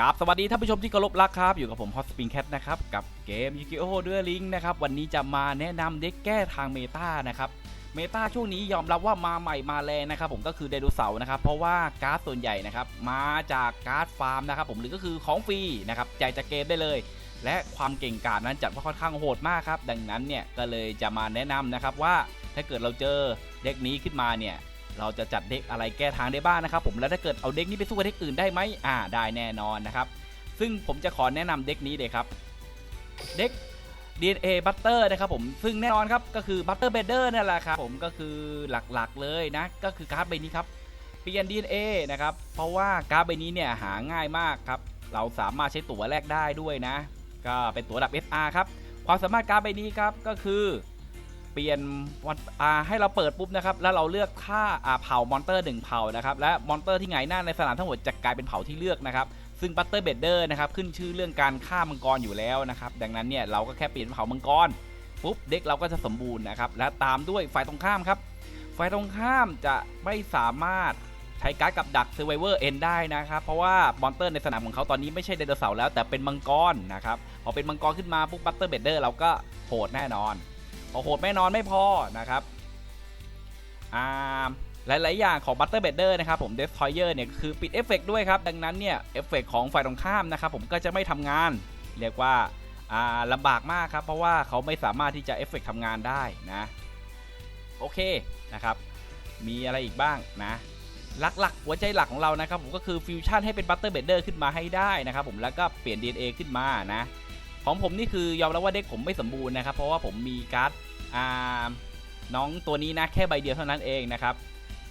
กับสวัสดีท่านผู้ชมที่เคารพรักครับ อยู่กับผมฮอตสปริงแคทนะครับ กับเกมยูกิโอเดอร์ลิงนะครับ วันนี้จะมาแนะนำเด็กแก้ทางเมตานะครับ เมตาช่วงนี้ยอมรับว่ามาใหม่มาแรงนะครับ ผมก็คือไดโนเสาร์นะครับ เพราะว่าการ์ดส่วนใหญ่นะครับ มาจากการ์ดฟาร์มนะครับ ผมหรือก็คือของฟรีนะครับจ่ายจากเกมได้เลย และความเก่งกาจนั้นจัดว่าค่อนข้างโหดมากครับดังนั้นเนี่ยก็เลยจะมาแนะนำนะครับว่าถ้าเกิดเราเจอเด็กนี้ขึ้นมาเนี่ย เราจะจัดเด็กอะไรแก้ทางได้บ้างนะครับผมแล้วถ้าเกิดเอาเด็กนี้ไปสู้กับเด็กอื่นได้ไหมอ่าได้แน่นอนนะครับ ซึ่งผมจะขอแนะนำเด็กนี้เลยครับเด็ก DNA Butter นะครับผมซึ่งแน่นอนครับก็คือ Butter b e d d e r นั่นแหละครับผมก็คือหลักๆเลยนะก็คือการ์ดใบนี้ครับเปลี่ยน DNA นะครับเพราะว่าการ์ดใบนี้เนี่ยหาง่ายมากครับเราสามารถใช้ตั๋วแลกได้ด้วยนะ ก็เป็นตั๋วดับ SR ครับความสามารถการ์ดใบนี้ครับก็คือ เปลี่ยนวันให้เราเปิดปุ๊บนะครับแล้วเราเลือกค่าเผ่ามอนเตอร์หนึ่งเผ่านะครับและมอนเตอร์ที่ไงหน้าในสนามทั้งหมดจะกลายเป็นเผ่าที่เลือกนะครับซึ่งบัตเตอร์เบดเดอร์นะครับขึ้นชื่อเรื่องการฆ่ามังกรอยู่แล้วนะครับดังนั้นเนี่ยเราก็แค่เปลี่ยนเป็นเผ่ามังกรปุ๊บเด็กเราก็จะสมบูรณ์นะครับและตามด้วยฝ่ายตรงข้ามครับฝ่ายตรงข้ามจะไม่สามารถใช้การ์ดกับดัก Survivor End ได้นะครับเพราะว่ามอนเตอร์ในสนามของเขาตอนนี้ไม่ใช่ไดโนเสาร์แล้วแต่เป็นมังกรนะครับพอเป็นมังกรขึ้นมาปุ๊บบัตเตอร์เบดเดอร์เราก็โหดแน่นอน พอโหแน่นอนไม่พอนะครับอ่าหลาย ๆ อย่างของ Butter b e d d e r นะครับผม Destroyer เนี่ยคือปิดเอฟเฟกด้วยครับ ดังนั้นเนี่ยเอฟเฟกของฝ่ายตรงข้ามนะครับผมก็จะไม่ทำงาน เรียกว่าอ่าลำบากมากครับ เพราะว่าเขาไม่สามารถที่จะเอฟเฟกทำงานได้นะ โอเคนะครับ มีอะไรอีกบ้างนะหลัก ๆ หัวใจหลักของเรานะครับผมก็คือฟิวชั่นให้เป็น Butter b e d d e r ขึ้นมาให้ได้นะครับผมแล้วก็เปลี่ยน DNA ขึ้นมานะ ของผมนี่คือยอมรับว่าเด็กผมไม่สมบูรณ์นะครับ เพราะว่าผมมีการ์ดอ่าน้องตัวนี้นะแค่ใบเดียวเท่านั้นเองนะครับ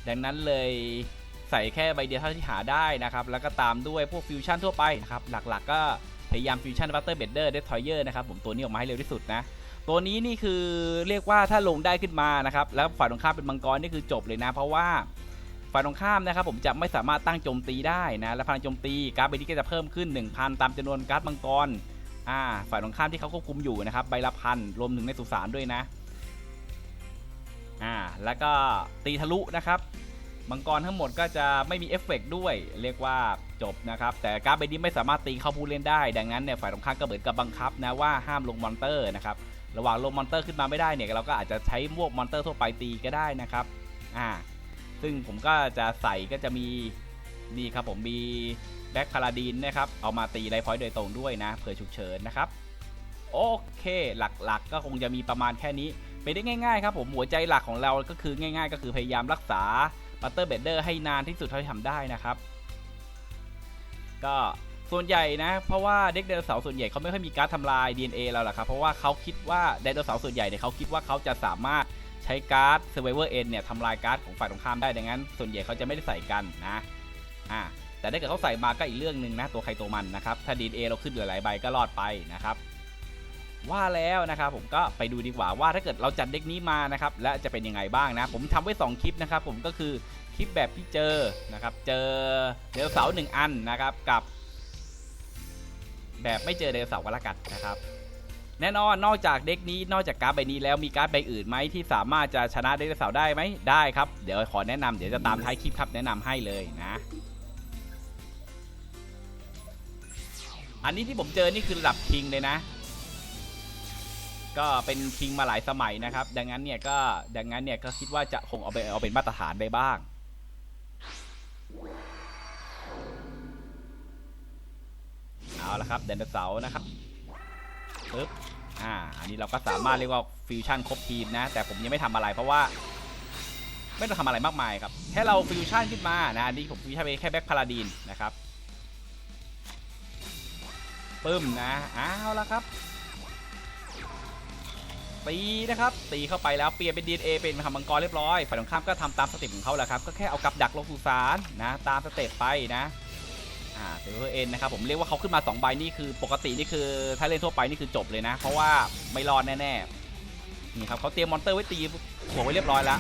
ดังนั้นเลยใส่แค่ใบเดียวเท่าที่หาได้นะครับ แล้วก็ตามด้วยพวกฟิวชั่นทั่วไปนะครับ หลักๆ ก็พยายามฟิวชั่นบัตเตอร์เบดเดอร์เดสทอยเออร์นะครับผมตัวนี้ออกมาให้เร็วที่สุดนะตัวนี้นี่คือเรียกว่าถ้าลงได้ขึ้นมานะครับ แล้วฝ่ายตรงข้ามเป็นมังกรนี่คือจบเลยนะ เพราะว่าฝ่ายตรงข้ามนะครับผมจะไม่สามารถตั้งโจมตีได้นะและพลังโจมตีการ์ดใบนี้ก็จะเพิ่มขึ้น 1,000 ตามจำนวนการ์ดมังกร อ่าฝ่ายตรงข้ามที่เขาควบคุมอยู่นะครับใบละพันรวมถึงในสุสานด้วยนะอ่าแล้วก็ตีทะลุนะครับมังกรทั้งหมดก็จะไม่มีเอฟเฟกต์ด้วย เรียกว่าจบนะครับ แต่การ์ดใบนี้ไม่สามารถตีเข้าผู้เล่นได้ ดังนั้นเนี่ยฝ่ายตรงข้ามก็เหมือนกับบังคับนะว่าห้ามลงมอนเตอร์นะครับระหว่างลงมอนเตอร์ขึ้นมาไม่ได้เนี่ยเราก็อาจจะใช้พวกมอนเตอร์ทั่วไปตีก็ได้นะครับอ่าซึ่งผมก็จะใส่ก็จะมีนี่ครับผมมี แบ็คพาราดีนนะครับ เอามาตีไลฟ์พอยต์โดยตรงด้วยนะเผื่อฉุกเฉินนะครับ โอเคหลักๆก็คงจะมีประมาณแค่นี้ไปได้ง่ายๆครับผมหัวใจหลักของเราก็คือง่าย ๆ ก็คือพยายามรักษาบัตเตอร์เบดเดอร์ให้นานที่สุดเท่าที่ทำได้นะครับ ก็ส่วนใหญ่นะ เพราะว่าเด็กไดโนเสาร์ส่วนใหญ่เขาไม่ค่อยมีการดทำลาย DNA เราหรอกครับ เพราะว่าเขาคิดว่าไดโนเสาร์ส่วนใหญ่เนี่ยเขาคิดว่าเขาจะสามารถใช้การ์ด Survivor End เนี่ยทำลายการ์ดของฝ่ายตรงข้ามได้ดังนั้น ส่วนใหญ่เขาจะไม่ได้ใส่กันนะอ่า แต่ถ้าเกิดเขาใส่มาก็อีกเรื่องหนึ่งนะตัวใครตัวมันนะครับ ถ้าดีเอเราขึ้นเหลือหลายใบก็รอดไปนะครับ ว่าแล้วนะครับผมก็ไปดูดีกว่าว่าถ้าเกิดเราจัดเด็กนี้มานะครับและจะเป็นยังไงบ้างนะ ผมทำไว้ 2 คลิปนะครับ ผมก็คือคลิปแบบที่เจอนะครับ เจอเดลเสาหนึ่งอันนะครับกับแบบไม่เจอเดลเสาร์ก็แล้วกันนะครับ แน่นอนนอกจากเด็กนี้นอกจากการ์ดใบนี้แล้วมีการ์ดใบอื่นไหมที่สามารถจะชนะเดลเสาได้ไหมได้ครับ เดี๋ยวขอแนะนำเดี๋ยวจะตามท้ายคลิปครับแนะนำให้เลยนะ อันนี้ที่ผมเจอนี่คือระดับคิงเลยนะ ก็เป็นคิงมาหลายสมัยนะครับ ดังนั้นเนี่ยก็ดังนั้นเนี่ยก็คิดว่าจะคงเอาไปเอาเป็นมาตรฐานไปบ้าง เอาละครับไดนเสาร์นะครับปึ๊บอ่าอันนี้เราก็สามารถเรียกว่าฟิวชั่นครบทีมนะ แต่ผมยังไม่ทำอะไรเพราะว่า ไม่ต้องทำอะไรมากมายครับ แค่เราฟิวชั่นขึ้นมานะอันนี้ผมฟิวชั่นไปแค่แบ็คพาราดีนนะครับ ปึ้มนะเอาละครับตีนะครับตีเข้าไปแล้วเปลี่ยนเป็น DNA เป็นทำมังกรเรียบร้อยฝ่ายตรงข้ามก็ทำตามสเต็ปของเขาแหละครับ ก็แค่เอากับดักลงสุสานนะตามสเต็ปไปนะอ่าเซเวอร์เอ็นนะครับผมเรียกว่าเขาขึ้นมา2ใบนี่คือปกตินี่คือถ้าเล่นทั่วไปนี่คือจบเลยนะ เพราะว่าไม่รอดแน่ๆนี่ครับเขาเตรียมมอนเตอร์ไว้ตีหัวไว้เรียบร้อยแล้ว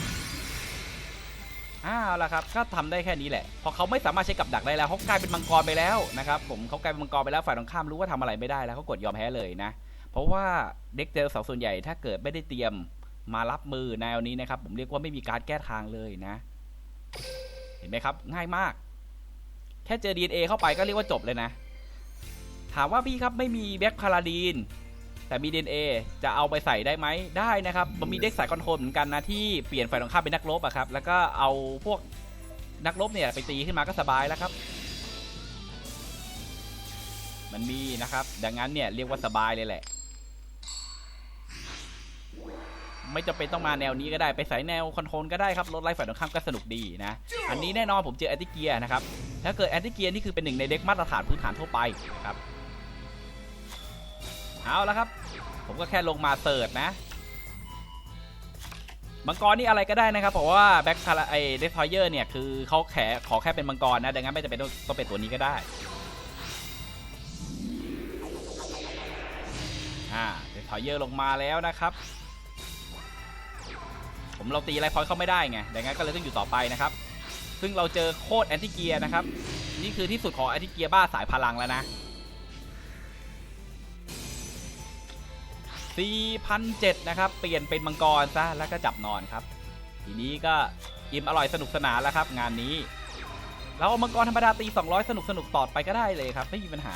อ้าวละครับก็ทำได้แค่นี้แหละพราะเขาไม่สามารถใช้กับดักได้แล้วเขากลายเป็นมังกรไปแล้วนะครับผมเขากลายเป็นมังกรไปแล้วฝ่ายตรงข้ามรู้ว่าทำอะไรไม่ได้แล้วเขากดยอมแพ้เลยนะ เพราะว่าเด็กเจอเสาส่วนใหญ่ถ้าเกิดไม่ได้เตรียมมารับมือแนวนี้นะครับ ผมเรียกว่าไม่มีการแก้ทางเลยนะ เห็นไหมครับ ง่ายมาก แค่เจอ DNA เข้าไปก็เรียกว่าจบเลยนะ ถามว่าพี่ครับไม่มีแบ็คพาราดีน แต่มี DNA จะเอาไปใส่ได้ไหมได้นะครับ มันมีเด็กสายคอนโทรลเหมือนกันนะที่เปลี่ยนฝ่ายตรงข้ามเป็นนักรบอะครับ แล้วก็เอาพวกนักรบเนี่ยไปตีขึ้นมาก็สบายแล้วครับ มันมีนะครับ ดังนั้นเนี่ยเรียกว่าสบายเลยแหละ ไม่จำเป็นต้องมาแนวนี้ก็ได้ไปสายแนวคอนโทรลก็ได้ครับรถไล่ฝ่ายตรงข้ามก็สนุกดีนะ อันนี้แน่นอนผมเจอแอนติเกียนะครับ ถ้าเกิดแอนติเกียนี่คือเป็นหนึ่งในเด็กมาตรฐานพื้นฐานทั่วไปนะครับ เอาแล้วครับ ผมก็แค่ลงมาเสิร์ชนะมังกรนี่อะไรก็ได้นะครับ เพราะว่าแบ็คคาราไอเดสทอยเยอร์เนี่ยคือเขาแขขอแค่เป็นมังกรนะดังนั้นไม่จำเป็นต้องต้องเป็นตัวนี้ก็ได้อ่าเดสทอยเยอร์ลงมาแล้วนะครับ ผมเราตีไรพอยเข้าไม่ได้ไงดังนั้นก็เลยต้องอยู่ต่อไปนะครับ ซึ่งเราเจอโคตรแอนติเกียนะครับ นี่คือที่สุดของแอนติเกียบ้าสายพลังแล้วนะ 4,007นะครับ เปลี่ยนเป็นมังกรซะ แล้วก็จับนอนครับ ทีนี้ก็อิ่มอร่อยสนุกสนานแล้วครับ งานนี้ เราเอามังกรธรรมดาตี 200 สนุกสนุกต่อไปก็ได้เลยครับ ไม่มีปัญหา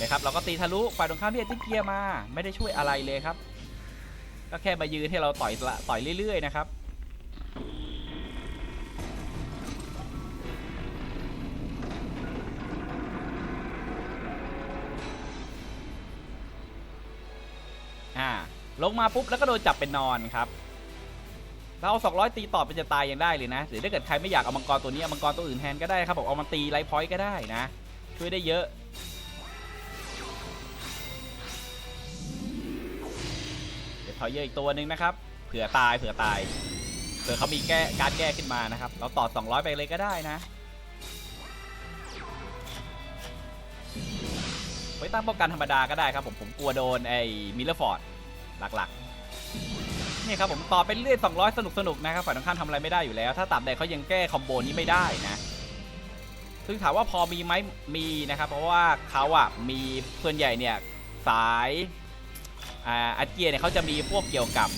นะครับเราก็ตีทะลุฝ่ายตรงข้ามที่แอนติเกียมา ไม่ได้ช่วยอะไรเลยครับ ก็แค่มายืนให้เราต่อยต่อยเรื่อยๆนะครับ ลงมาปุ๊บแล้วก็โดนจับเป็นนอนครับเราเอา200 ตีต่อเป็นจะตายยังได้เลยนะหรือถ้าเกิดใครไม่อยากเอามังกรตัวนี้เอามังกรตัวอื่นแทนก็ได้ครับผมเอามาตีไลฟ์พอยต์ก็ได้นะ ช่วยได้เยอะ เดี๋ยวทอยเยอะอีกตัวหนึ่งนะครับ เผื่อตายเผื่อตายเผื่อเขามีแก้การแก้ขึ้นมานะครับ เราต่อ 200 ไปเลยก็ได้นะไว้ตั้งป้องกันธรรมดาก็ได้ครับผมผมกลัวโดนไอ้มิลเลอร์ฟอร์ด หลักๆนี่ครับผมต่อเป็นเรื่อย200 สนุกสนุกๆนะครับฝ่ายตรงข้ามทำอะไรไม่ได้อยู่แล้ว ถ้าตับใดเขายังแก้คอมโบนี้ไม่ได้นะซึ่งถามว่าพอมีไหมมีนะครับเพราะว่าเขาอะมีส่วนใหญ่เนี่ยสายอาเจียเนี่ยเขาจะมีพวกเกี่ยวกับ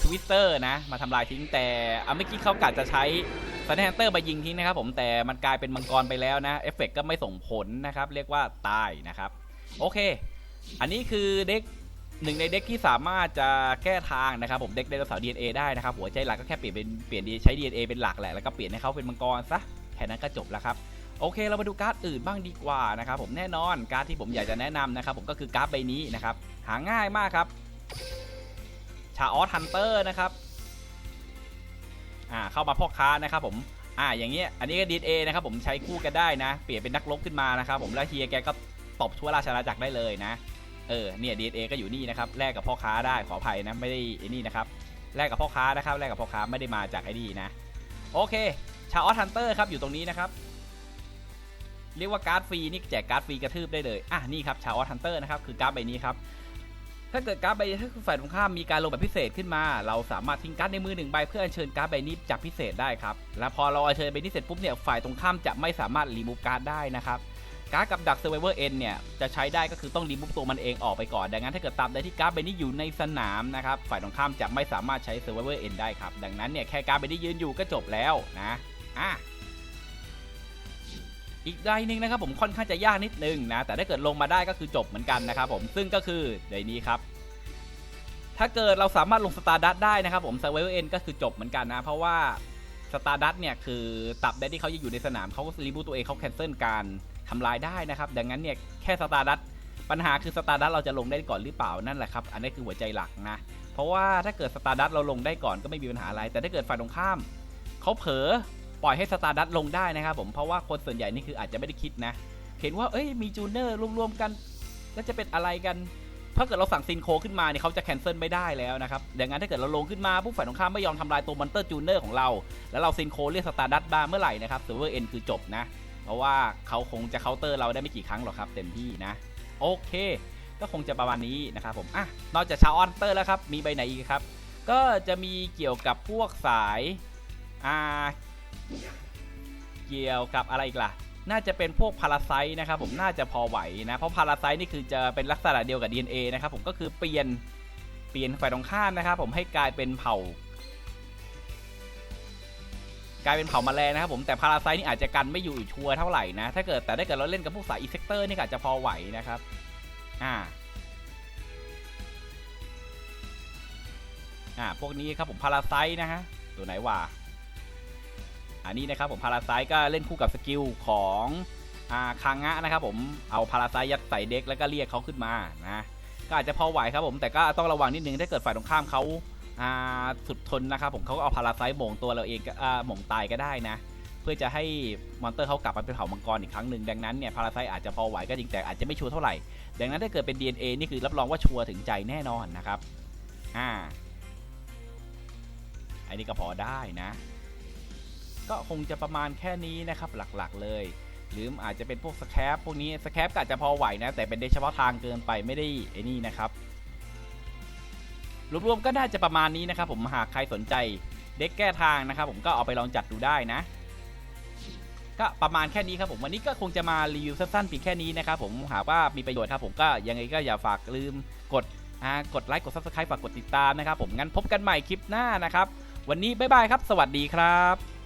ทวิสเตอร์นะมาทำลายทิ้งแต่เอาเมื่อกี้เขากะจะใช้ซันแฮนเตอร์มายิงทิ้งนะครับผมแต่มันกลายเป็นมังกรไปแล้วนะเอฟเฟกก็ไม่ส่งผลนะครับ เรียกว่าตายนะครับ โอเค อันนี้คือเด็ก หนึ่งในเด็กที่สามารถจะแก้ทางนะครับผมเด็กไดโนเสาร์ DNA ได้นะครับหัวใจหลักก็แค่เปลี่ยนเป็นเปลี่ยนใช้ DNA เป็นหลักแหละแล้วก็เปลี่ยนให้เขาเป็นมังกรซะแค่นั้นก็จบแล้วครับโอเค เรามาดูการ์ดอื่นบ้างดีกว่านะครับผมแน่นอนการ์ดที่ผมอยากจะแนะนำนะครับผมก็คือการ์ดใบนี้นะครับหาง่ายมากครับชาออสฮันเตอร์นะครับอ่าเข้ามาพ่อค้านะครับผมอ่าอย่างเงี้ยอันนี้ก็ดีเอนะครับผมใช้คู่กันได้นะ เปลี่ยนเป็นนักรบขึ้นมานะครับผมแล้วเฮียแกก็ตบทั่วราชอาณาจักรได้เลยนะ เออเนี่ย DNA ก็อยู่นี่นะครับแลกกับพ่อค้าได้ขออภัยนะไม่ได้ไอ้นี่นะครับแลกกับพ่อค้านะครับแลกกับพ่อค้าไม่ได้มาจากไอ้นี่นะโอเคชาออสฮันเตอร์ครับอยู่ตรงนี้นะครับเรียกว่าการ์ดฟรีนี่แจกการ์ดฟรีกระทืบได้เลยอะนี่ครับชาออสฮันเตอร์นะครับคือการ์ดใบนี้ครับถ้าเกิดการ์ดใบถ้าฝ่ายตรงข้ามมีการลงแบบพิเศษขึ้นมา เราสามารถทิ้งการ์ดในมือหนึ่งใบเพื่ออัญเชิญการ์ดใบนี้จากพิเศษได้ครับและพอเราอัญเชิญใบนี้เสร็จปุ๊บเนี่ยฝ่ายตรงข้ามจะไม่สามารถรีมูฟการ์ดได้นะครับ การ์ดกับดัก Survivor N เนี่ยจะใช้ได้ก็คือต้องรีมูฟตัวมันเองออกไปก่อน ดังนั้นถ้าเกิดตามใดที่การ์ดใบนี้อยู่ในสนามนะครับฝ่ายตรงข้ามจะไม่สามารถใช้ Survivor N ได้ครับ ดังนั้นเนี่ยแค่การ์ดใบนี้ยืนอยู่ก็จบแล้วนะอะอีกใดหนึ่งนะครับผมค่อนข้างจะยากนิดนึงนะแต่ถ้าเกิดลงมาได้ก็คือจบเหมือนกันนะครับผมซึ่งก็คือในนี้ครับ ถ้าเกิดเราสามารถลงสตาร์ดัตได้นะครับผม Survivor N ก็คือจบเหมือนกันนะ เพราะว่าสตาร์ดัตเนี่ยคือตับใดที่เขายังอยู่ในสนามเขาก็รีบูตัวเองเขาแคนเซิลการ ทำลายได้นะครับ ดังนั้นเนี่ยแค่สตาร์ดัตปัญหาคือสตาร์ดัตเราจะลงได้ก่อนหรือเปล่านั่นแหละครับ อันนี้คือหัวใจหลักนะ เพราะว่าถ้าเกิดสตาร์ดัตเราลงได้ก่อนก็ไม่มีปัญหาอะไร แต่ถ้าเกิดฝ่ายตรงข้ามเขาเผลอปล่อยให้สตาร์ดัตลงได้นะครับผมเพราะว่าคนส่วนใหญ่นี่คืออาจจะไม่ได้คิดนะ เห็นว่าเอ้ยมีจูเนอร์รวมๆกันแล้วจะเป็นอะไรกันถ้าเกิดเราสั่งซินโคขึ้นมาเนี่ยเขาจะแคนเซิลไม่ได้แล้วนะครับดังนั้นถ้าเกิดเราลงขึ้นมาผู้ฝ่ายตรงข้ามไม่ยอมทำลายตัวมอนเตอร์จูเนอร์ของเรา แล้วเราซินโคเรียกสตาร์ดัตมาเมื่อไหร่นะครับเซิร์ฟเวอร์เอ็นคือจบนะ เพราะว่าเขาคงจะเคาน์เตอร์เราได้ไม่กี่ครั้งหรอกครับเต็มที่นะ โอเค ก็คงจะประมาณนี้นะครับผมอะนอกจากชาวออนเตอร์แล้วครับมีใบไหนอีกครับ ก็จะมีเกี่ยวกับพวกสายอ่าเกี่ยวกับอะไรอีกล่ะน่าจะเป็นพวกพาราไซนะครับผมน่าจะพอไหวนะ เพราะพาราไซนี่คือจะเป็นลักษณะเดียวกับ DNA นะครับผมก็คือเปลี่ยนเปลี่ยนฝ่ายตรงข้ามนะครับผมให้กลายเป็นเผ่า กลายเป็นเผาแมลงนะครับผมแต่พาราไซนี่อาจจะกันไม่อยู่ชัวร์เท่าไหร่นะ ถ้าเกิดแต่ถ้าเกิดเราเล่นกับพวกสายอีเซกเตอร์นี่ก็อาจจะพอไหวนะครับอ่าอ่าพวกนี้ครับผมพาราไซนะฮะตัวไหนวะอันนี้นะครับผมพาราไซก็เล่นคู่กับสกิลของอ่าคางะนะครับผมเอาพาราไซยัดใส่เด็กแล้วก็เรียกเขาขึ้นมานะก็อาจจะพอไหวครับผมแต่ก็ต้องระวังนิดนึงถ้าเกิดฝ่ายตรงข้ามเขา อาสุดทนนะครับผมเขาก็เอาพาราไซหม่งตัวเราเองอ่าหม่งตายก็ได้นะ เพื่อจะให้มอนเตอร์เขากลับมาเป็นเผ่ามังกรอีกครั้งหนึ่งดังนั้นเนี่ยพาราไซอาจจะพอไหวก็จริงแต่อาจจะไม่ชัวร์เท่าไหร่ ดังนั้นถ้าเกิดเป็น DNA นี่คือรับรองว่าชัวร์ถึงใจแน่นอนนะครับอ่าอันนี้ก็พอได้นะ ก็คงจะประมาณแค่นี้นะครับหลักๆเลยหรืออาจจะเป็นพวกสแครปพวกนี้สแครปก็อาจจะพอไหวนะ แต่เป็นเด็กเฉพาะทางเกินไปไม่ได้ไอ้นี่นะครับ รวมๆก็น่าจะประมาณนี้นะครับผมหากใครสนใจเด็กแก้ทางนะครับผมก็เอาไปลองจัดดูได้นะ ก็ประมาณแค่นี้ครับผมวันนี้ก็คงจะมารีวิวสั้นๆเพียงแค่นี้นะครับผมหากว่ามีประโยชน์ครับผมก็ยังไงก็อย่าฝากลืมกดกดไลค์กด subscribe ฝากกดติดตามนะครับผมงั้นพบกันใหม่คลิปหน้านะครับ วันนี้บ๊ายบายครับ สวัสดีครับ